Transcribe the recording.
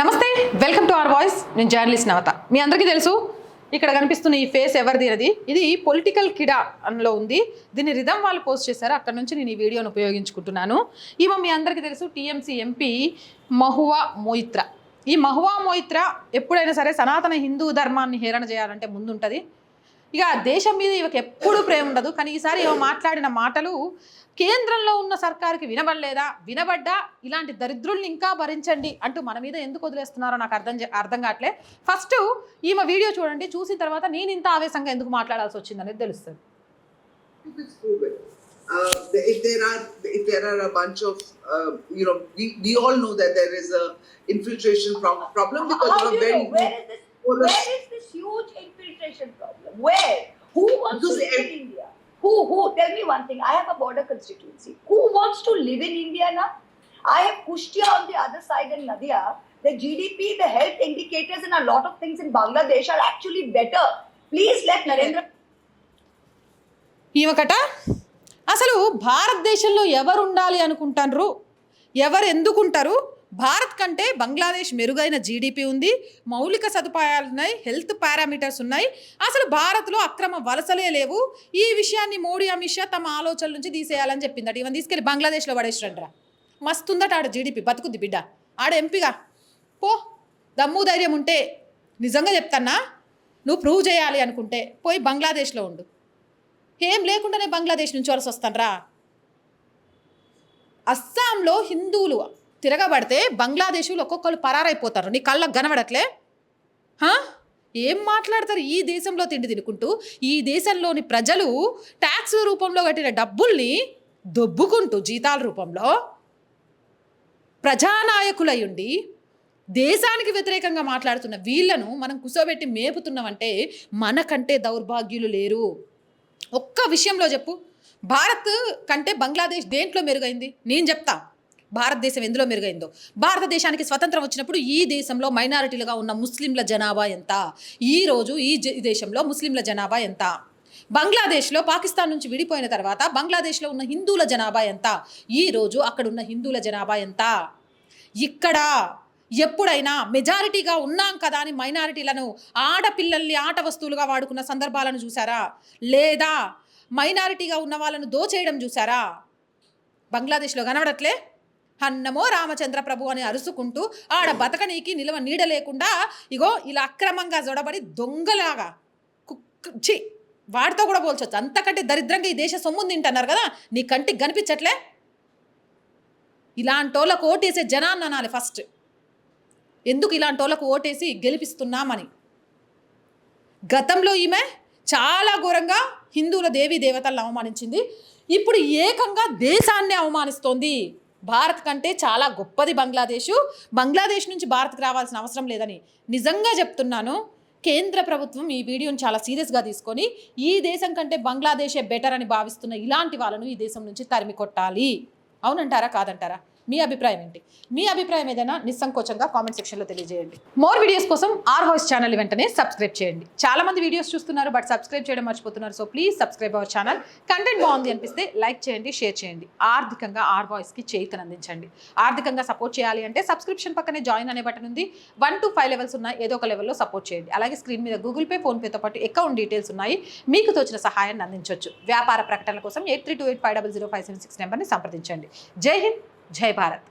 Namaste welcome to R voice. నేను journalist Navata. మీ అందరికీ తెలుసు ఇక్కడ కనిపిస్తున్న ఈ ఫేస్ ఎవరిది అది ఇది పొలిటికల్ కిడా అందులో ఉంది. దీన్ని రిధమ్ వాళ్ళు పోస్ట్ చేశారు. అక్కడ నుంచి నేను ఈ వీడియోను ఉపయోగించుకుంటున్నాను. ఈమె మీ అందరికీ తెలుసు టీఎంసీ ఎంపీ మహువా మోయిత్రా. ఈ మహువా మోయిత్రా ఎప్పుడైనా సరే సనాతన హిందూ ధర్మాన్ని హేరణ చేయాలంటే ముందుంటుంది. ఇక దేశం మీద ఇవకి ఎప్పుడూ ప్రేమ ఉండదు కానీ ఈసారి ఇవ మాట్లాడిన మాటలు కేంద్రంలో ఉన్న సర్కారుకి వినబడలేదా వినబడ్డా ఇలాంటి దరిద్రుల్ని ఇంకా భరించండి అంటూ మన మీద ఎందుకు వదిలేస్తున్నారో నాకు అర్థం చే- అర్థం కావట్లే ఫస్ట్ ఈమె వీడియో చూడండి చూసిన తర్వాత నేను ఇంత ఆవేశంగా ఎందుకు మాట్లాడాల్సి వచ్చిందనేది తెలుస్తుంది. Uh, if there are if there are a bunch of uh, you know we, we all know that there is a infiltration pro- problem because How of very? Where is this? Huge infiltration problem? Where? Who wants to live in India? Who? Who? Tell me one thing. I have a border constituency. Who wants to live in India now? I have Kushtia on the other side in Nadia. The GDP, the health indicators, and a lot of things in Bangladesh are actually better. Please let Narendra ఈమెకట అసలు భారతదేశంలో ఎవరు ఉండాలి అనుకుంటారు ఎవరు ఎందుకుంటారు భారత్ కంటే బంగ్లాదేశ్ మెరుగైన GDP ఉంది. మౌలిక సదుపాయాలు ఉన్నాయి. హెల్త్ పారామీటర్స్ ఉన్నాయి. అసలు భారత్లో అక్రమ వలసలే లేవు. ఈ విషయాన్ని మోడీ అమిత్ షా తమ ఆలోచనల నుంచి తీసేయాలని చెప్పిందట. ఇవన్నీ తీసుకెళ్ళి బంగ్లాదేశ్లో వాడేసిరంటరా మస్తు ఉందట ఆడ జీడిపి బతుకుద్ది బిడ్డ. ఆడ ఎంపీగా. పో. దమ్ము ధైర్యం ఉంటే నిజంగా చెప్తాన్నా. నువ్వు ప్రూవ్ చేయాలి అనుకుంటే పోయి బంగ్లాదేశ్లో ఉండు. ఏం లేకుండానే బంగ్లాదేశ్ నుంచి వలస వస్తానరా. అస్సాంలో హిందువులు తిరగబడితే బంగ్లాదేశీలు ఒక్కొక్కరు పరారైపోతారు. నీ కళ్ళకు కనబడట్లే? ఏం మాట్లాడతారు? ఈ దేశంలో తిండి తినుకుంటూ ఈ దేశంలోని ప్రజలు ట్యాక్స్ రూపంలో కట్టిన డబ్బుల్ని దొబ్బుకుంటూ జీతాల రూపంలో ప్రజానాయకులై ఉండి దేశానికి వ్యతిరేకంగా మాట్లాడుతున్న వీళ్ళను మనం కుసోబెట్టి మేపుతున్నామంటే మనకంటే దౌర్భాగ్యులు లేరు. ఒక్క విషయంలో చెప్పు. భారత్ కంటే బంగ్లాదేశ్ దేంట్లో మెరుగైంది? నేను చెప్తా. భారతదేశం ఎందులో మెరుగైందో? భారతదేశానికి స్వతంత్రం వచ్చినప్పుడు ఈ దేశంలో మైనారిటీలుగా ఉన్న ముస్లింల జనాభా ఎంత? ఈ రోజు ఈ దేశంలో ముస్లింల జనాభా ఎంత? బంగ్లాదేశ్లో పాకిస్తాన్ నుంచి విడిపోయిన తర్వాత బంగ్లాదేశ్లో ఉన్న హిందువుల జనాభా ఎంత? ఈ రోజు అక్కడ ఉన్న హిందువుల జనాభా ఎంత? ఇక్కడ ఎప్పుడైనా మెజారిటీగా ఉన్నాం కదా అని మైనారిటీలను ఆడపిల్లల్ని ఆట వస్తువులుగా వాడుకున్న సందర్భాలను చూసారా లేదా మైనారిటీగా ఉన్న వాళ్ళను దోచేయడం చూసారా బంగ్లాదేశ్లో కనబడట్లే? అన్నమో రామచంద్ర ప్రభు అని అరుసుకుంటూ ఆడ బతకనీకి నిలవ నీడ లేకుండా ఇగో ఇలా అక్రమంగా జొడబడి దొంగలాగా కుక్ వాడితో కూడా పోల్చొచ్చు. అంతకంటే దరిద్రంగా ఈ దేశ సొమ్ము తింటున్నారు కదా నీ కంటికి కనిపించట్లే? ఇలాంటోళ్ళకు ఓటేసే జనాన్ని అనాలి ఫస్ట్. ఎందుకు ఇలాంటోళ్ళకు ఓటేసి గెలిపిస్తున్నామని? గతంలో ఈమె చాలా ఘోరంగా హిందువుల దేవీ దేవతలను అవమానించింది. ఇప్పుడు ఏకంగా దేశాన్ని అవమానిస్తోంది. భారత్ కంటే చాలా గొప్పది బంగ్లాదేశు. బంగ్లాదేశ్ నుంచి భారత్కి రావాల్సిన అవసరం లేదని నిజంగా చెప్తున్నాను. కేంద్ర ప్రభుత్వం ఈ వీడియోని చాలా సీరియస్గా తీసుకొని ఈ దేశం కంటే బంగ్లాదేశే బెటర్ అని భావిస్తున్న ఇలాంటి వాళ్ళను ఈ దేశం నుంచి తరిమి కొట్టాలి అవునంటారా? కాదంటారా? మీ అభిప్రాయం ఏంటి? మీ అభిప్రాయం ఏదైనా నిస్సంకోచంగా కామెంట్ సెక్షన్లో తెలియజేయండి. మోర్ వీడియోస్ కోసం ఆర్ వాయిస్ ఛానల్ వెంటనే సబ్స్క్రైబ్ చేయండి. చాలా మంది వీడియోస్ చూస్తున్నారు బట్ సబ్స్క్రైబ్ చేయడం మర్చిపోతున్నారు. So please subscribe our channel content బాగుంది అనిపిస్తే లైక్ చేయండి షేర్ చేయండి. ఆర్థికంగా ఆర్ వాయిస్కి చేయితను అందించండి. ఆర్థికంగా సపోర్ట్ చేయాలి అంటే సబ్స్క్రిప్షన్ పక్కనే జాయిన్ అనే బటన్ ఉంది. వన్ టు ఫైవ్ లెవెల్స్ ఉన్నాయి. ఏదో ఒక లెవెల్లో సపోర్ట్ చేయండి. అలాగే స్క్రీన్ మీద గూగుల్ పే ఫోన్పేతో పాటు అకౌంట్ డీటెయిల్స్ ఉన్నాయి. మీకు తోచిన సహాయాన్ని అందించవచ్చు వ్యాపార ప్రకటనల కోసం eight three two eight five double zero five seven six నెంబర్ని సంప్రదించండి. జై హింద్! జై భారత్